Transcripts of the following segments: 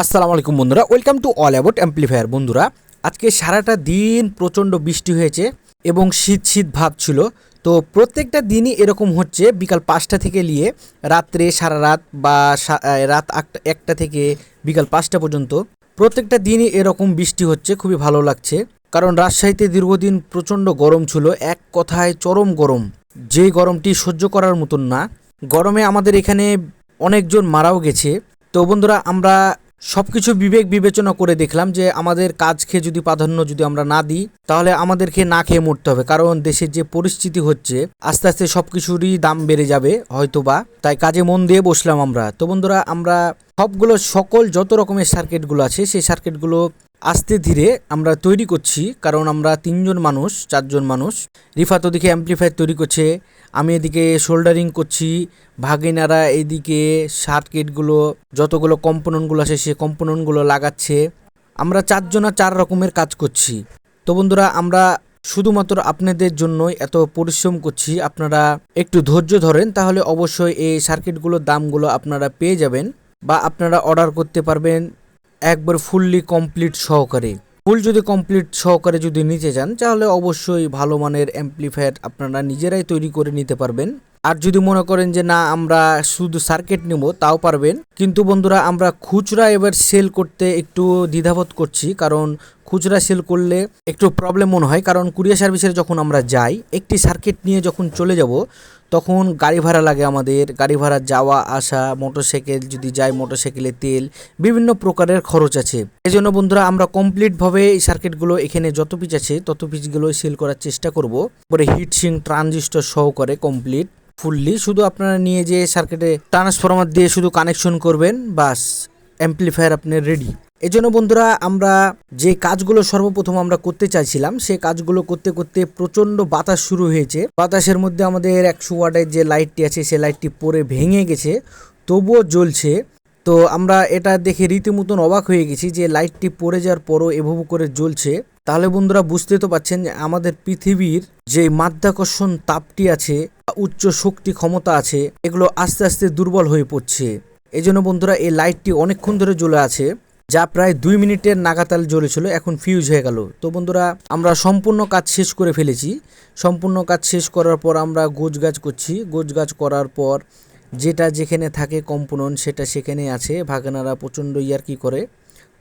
আসসালামু আলাইকুম বন্ধুরা, welcome to all about amplifier. বন্ধুরা, আজকে সারাটা দিন প্রচণ্ড বৃষ্টি হয়েছে এবং শীত শীত ভাব ছিল। তো প্রত্যেকটা দিনই এরকম হচ্ছে, বিকাল পাঁচটা থেকে নিয়ে রাত্রে সারা রাত বা রাত আটটা, একটা থেকে বিকাল পাঁচটা পর্যন্ত প্রত্যেকটা দিনই এরকম বৃষ্টি হচ্ছে, খুবই ভালো লাগছে। কারণ রাজশাহীতে দীর্ঘদিন প্রচণ্ড গরম ছিল, এক কথায় চরম গরম। যে গরমটি সহ্য করার মতন না। গরমে আমাদের এখানে অনেকজন মারাও গেছে। তো বন্ধুরা, আমরা সব কিছু বিবেক বিবেচনা করে দেখলাম যে আমাদের কাজ খেয়ে যদি প্রাধান্য যদি আমরা না দিই, তাহলে আমাদেরকে না খেয়ে মরতে হবে। কারণ দেশের যে পরিস্থিতি হচ্ছে, আস্তে আস্তে সব কিছুরই দাম বেড়ে যাবে হয়তো বা তাই কাজে মন দিয়ে বসলাম আমরা। তো বন্ধুরা, আমরা সবগুলো, সকল যত রকমের সার্কিটগুলো আছে, সেই সার্কিটগুলো আস্তে ধীরে আমরা তৈরি করছি, কারণ আমরা তিনজন মানুষ, চারজন মানুষ। রিফাত ওদিকে অ্যাম্পলিফায়ার তৈরি করছে, আমি এদিকে শোল্ডারিং করছি, ভাগিনারা এদিকে সার্কিটগুলো যতগুলো কম্পোনেন্টগুলো আছে সে কম্পোনেন্টগুলো লাগাচ্ছে। আমরা চারজনা চার রকমের কাজ করছি। তো বন্ধুরা, আমরা শুধুমাত্র আপনাদের জন্যই এত পরিশ্রম করছি, আপনারা একটু ধৈর্য ধরেন, তাহলে অবশ্যই এই সার্কিটগুলোর দামগুলো আপনারা পেয়ে যাবেন বা আপনারা অর্ডার করতে পারবেন। একবার ফুললি কমপ্লিট সহকারে। ফুল যদি কমপ্লিট সহকারে যদি নিতে চান, তাহলে অবশ্যই ভালো মানের অ্যাম্পলিফায়ার আপনারা নিজেরাই তৈরি করে নিতে পারবেন। আর যদি মনে করেন যে, না, আমরা শুধু সার্কিট নেব, তাও পারবেন। কিন্তু বন্ধুরা, আমরা খুচরা এবার সেল করতে একটু দ্বিধাবোধ করছি, কারণ খুচরা সেল করলে একটু প্রবলেম মনে হয়। কারণ কুরিয়ার সার্ভিসের যখন আমরা যাই, একটি সার্কিট নিয়ে যখন চলে যাব, তখন গাড়ি ভাড়া লাগে আমাদের। গাড়ি ভাড়া যাওয়া, আসা মোটরসাইকেল যদি যাই মোটরসাইকেলে তেল, বিভিন্ন প্রকারের খরচ আছে। এই জন্য বন্ধুরা, আমরা কমপ্লিটভাবে এই সার্কিটগুলো এখানে যত পিচ আছে, তত পিচগুলো সেল করার চেষ্টা করব। পরে হিটসিং ট্রানজিস্টর সহকারে কমপ্লিট ফুললি শুধু আপনারা নিয়ে যে সার্কিটে ট্রান্সফরমার দিয়ে শুধু কানেকশন করবেন, বাস অ্যাম্পলিফায়ার আপনার রেডি এই জন্য বন্ধুরা, আমরা যে কাজগুলো সর্বপ্রথম আমরা করতে চাইছিলাম, সে কাজগুলো করতে করতে প্রচণ্ড বাতাস শুরু হয়েছে। বাতাসের মধ্যে আমাদের একশো ওয়াটের যে লাইটটি আছে সেই লাইটটি পরে ভেঙে গেছে, তবুও জ্বলছে। তো আমরা এটা দেখে রীতিমতন অবাক হয়ে গেছি যে লাইটটি পড়ে যাওয়ার পরও এভাবে করে জ্বলছে। তাহলে বন্ধুরা, বুঝতে তো পারছেন যে আমাদের পৃথিবীর যে মাধ্যাকর্ষণ তাপটি আছে উচ্চ শক্তি ক্ষমতা আছে, এগুলো আস্তে আস্তে দুর্বল হয়ে পড়ছে। এই জন্য বন্ধুরা, এই লাইটটি অনেকক্ষণ ধরে জ্বলে আছে। যা প্রায় দুই মিনিটের নাগাতাল জ্বলেছিল, এখন ফিউজ হয়ে গেল। তো বন্ধুরা, আমরা সম্পূর্ণ কাজ শেষ করে ফেলেছি। সম্পূর্ণ কাজ শেষ করার পর আমরা গোছ গাছ করছি। গোছ গাছ করার পর যেটা যেখানে থাকে কম্পোনেন্ট, সেটা সেখানে আছে। ভাগনারা প্রচণ্ড ইয়ার্কি করে।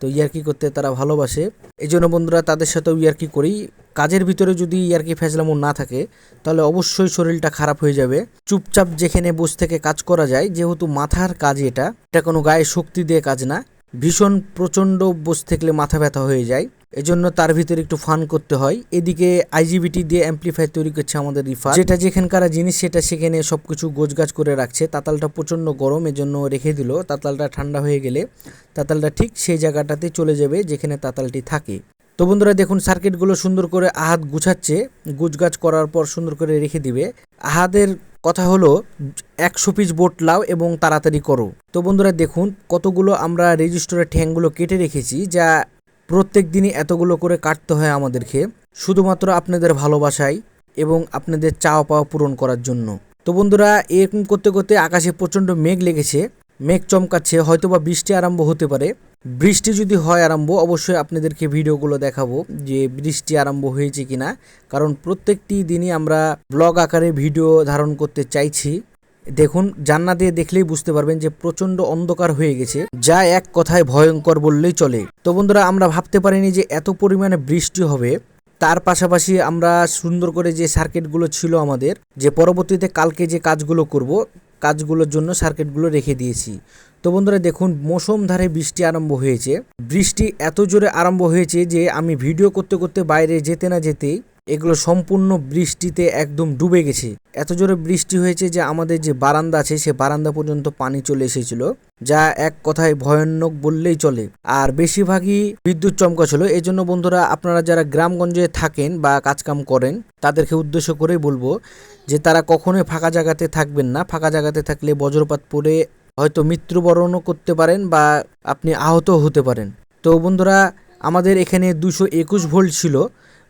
তো ইয়ার্কি করতে তারা ভালোবাসে। এই জন্য বন্ধুরা, তাদের সাথেও ইয়ার্কি করি। কাজের ভিতরে যদি ইয়ার্কি ফেজলামো না থাকে, তাহলে অবশ্যই শরীরটা খারাপ হয়ে যাবে। চুপচাপ যেখানে বসে থেকে কাজ করা যায়, যেহেতু মাথার কাজ এটা। এটা কোনো গায়ে শক্তি দিয়ে কাজ না। ভীষণ প্রচণ্ড বসে থাকলে মাথা ব্যথা হয়ে যায়। এজন্য তার ভিতরে একটু ফান করতে হয়। এদিকে আইজিবিটি দিয়ে অ্যাম্পলিফায়ার তৈরি করছে আমাদের রিফা যেটা যেখানকার জিনিস, সেটা সেখানে সবকিছু গোছগাছ করে রাখছে। তাতালটা প্রচণ্ড গরম, এজন্য রেখে দিল। তাতালটা ঠান্ডা হয়ে গেলে তাতালটা ঠিক সেই জায়গাটাতে চলে যাবে যেখানে তাতালটি থাকে। তো বন্ধুরা, দেখুন সার্কিটগুলো সুন্দর করে আহাত গুছাচ্ছে। গুছগাছ করার পর সুন্দর করে রেখে দিবে। আহাদের কথা হলো, একশো পিস বোট লাও এবং তাড়াতাড়ি করো। তো বন্ধুরা দেখুন, কতগুলো আমরা রেজিস্টরের ঠ্যাংগুলো কেটে রেখেছি, যা প্রত্যেক দিনই এতগুলো করে কাটতে হয় আমাদেরকে, শুধুমাত্র আপনাদের ভালোবাসায় এবং আপনাদের চাওয়া পাওয়া পূরণ করার জন্য। তো বন্ধুরা, এরকম করতে করতে আকাশে প্রচণ্ড মেঘ লেগেছে। মেঘ চমকাচ্ছে, হয়তোবা বৃষ্টি আরম্ভ হতে পারে। বৃষ্টি যদি হয় আরম্ভ, অবশ্যই আপনাদেরকে ভিডিওগুলো দেখাবো যে বৃষ্টি আরম্ভ হয়েছে কিনা। কারণ প্রত্যেকটি দিনই আমরা ব্লগ আকারে ভিডিও ধারণ করতে চাইছি। দেখুন জান্না দিয়ে দেখলেই বুঝতে পারবেন যে প্রচণ্ড অন্ধকার হয়ে গেছে, যা এক কথায় ভয়ঙ্কর বললেই চলে। তো বন্ধুরা, আমরা ভাবতে পারিনি যে এত পরিমাণে বৃষ্টি হবে। তার পাশাপাশি আমরা সুন্দর করে যে সার্কিটগুলো ছিল আমাদের, যে পরবর্তীতে কালকে যে কাজগুলো করব কাজগুলোর জন্য সার্কিটগুলো রেখে দিয়েছি। তো বন্ধুরা দেখুন, মৌসুম ধারে বৃষ্টি আরম্ভ হয়েছে। বৃষ্টি এত জোরে আরম্ভ হয়েছে যে আমি ভিডিও করতে করতে বাইরে যেতে না যেতেই এগুলো সম্পূর্ণ বৃষ্টিতে একদম ডুবে গেছে। এত জোরে বৃষ্টি হয়েছে যে আমাদের যে বারান্দা আছে, সে বারান্দা পর্যন্ত পানি চলে এসেছিল, যা এক কথায় ভয়ানক বললেই চলে। আর বেশিরভাগই বিদ্যুৎ চমকা ছিল। এই জন্য বন্ধুরা, আপনারা যারা গ্রামগঞ্জে থাকেন বা কাজকাম করেন, তাদেরকে উদ্দেশ্য করেই বলব যে তারা কখনোই ফাঁকা জায়গাতে থাকবেন না। ফাঁকা জায়গাতে থাকলে বজ্রপাত পড়ে হয়তো মৃত্যুবরণও করতে পারেন বা আপনি আহত হতে পারেন। তো বন্ধুরা, আমাদের এখানে দুশো একুশ ভোল্ট ছিল।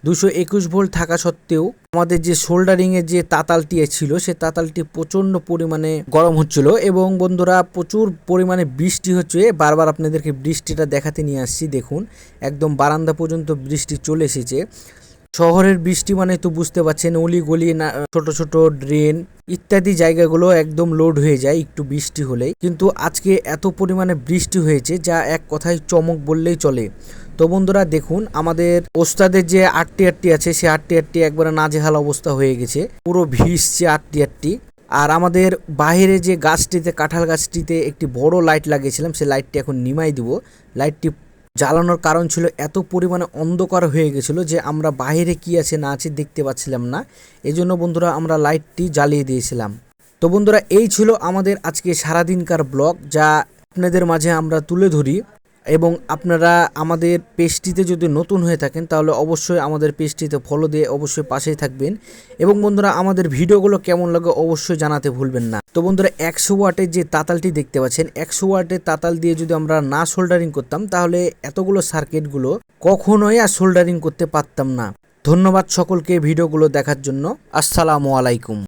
দুশো একুশ ভোল্ট থাকা সত্ত্বেও আমাদের যে শোল্ডারিংয়ের যে তাতালটি ছিল, সে তাতালটি প্রচণ্ড পরিমাণে গরম হচ্ছিল এবং বন্ধুরা প্রচুর পরিমাণে বৃষ্টি হচ্ছে। বারবার আপনাদেরকে বৃষ্টিটা দেখাতে নিয়ে আসছি, দেখুন, একদম বারান্দা পর্যন্ত বৃষ্টি চলে এসেছে। শহরের বৃষ্টি মানে তো বুঝতে পারছেন অলি গলি না, ছোট ছোট ড্রেন ইত্যাদি জায়গাগুলো একদম লোড হয়ে যায় একটু বৃষ্টি হলেই। কিন্তু আজকে এত পরিমাণে বৃষ্টি হয়েছে যা এক কথায় চমক বললেই চলে। তো বন্ধুরা দেখুন, আমাদের ওস্তাদের যে আটটি আটটি আছে, সে আটটি আটটি একবারে নাজেহাল অবস্থা হয়ে গেছে। পুরো ভিজছে আটটি আটটি আর আমাদের বাইরে যে গাছটিতে, কাঁঠাল গাছটিতে একটি বড় লাইট লাগিয়েছিলাম, সে লাইটটি এখন নিমাই দিব। লাইটটি জ্বালানোর কারণ ছিল এত পরিমাণে অন্ধকার হয়ে গেছিল যে আমরা বাইরে কি আছে না আছে দেখতে পাচ্ছিলাম না। এজন্য বন্ধুরা আমরা লাইটটি জ্বালিয়ে দিয়েছিলাম। তো বন্ধুরা, এই ছিল আমাদের আজকে সারাদিনকার ব্লগ যা আপনাদের মাঝে আমরা তুলে ধরি এবং আপনারা আমাদের পেজটিতে যদি নতুন হয়ে থাকেন তাহলে অবশ্যই আমাদের পেজটিতে ফলো দিয়ে অবশ্যই পাশেই থাকবেন। এবং বন্ধুরা, আমাদের ভিডিওগুলো কেমন লাগে অবশ্যই জানাতে ভুলবেন না। তো বন্ধুরা একশো ওয়াটের যে তাতালটি দেখতে পাচ্ছেন, একশো ওয়াটের তাতাল দিয়ে যদি আমরা না সোল্ডারিং করতাম, তাহলে এতগুলো সার্কিটগুলো কখনোই আর সোল্ডারিং করতে পারতাম না। ধন্যবাদ সকলকে ভিডিওগুলো দেখার জন্য। আসসালামু আলাইকুম।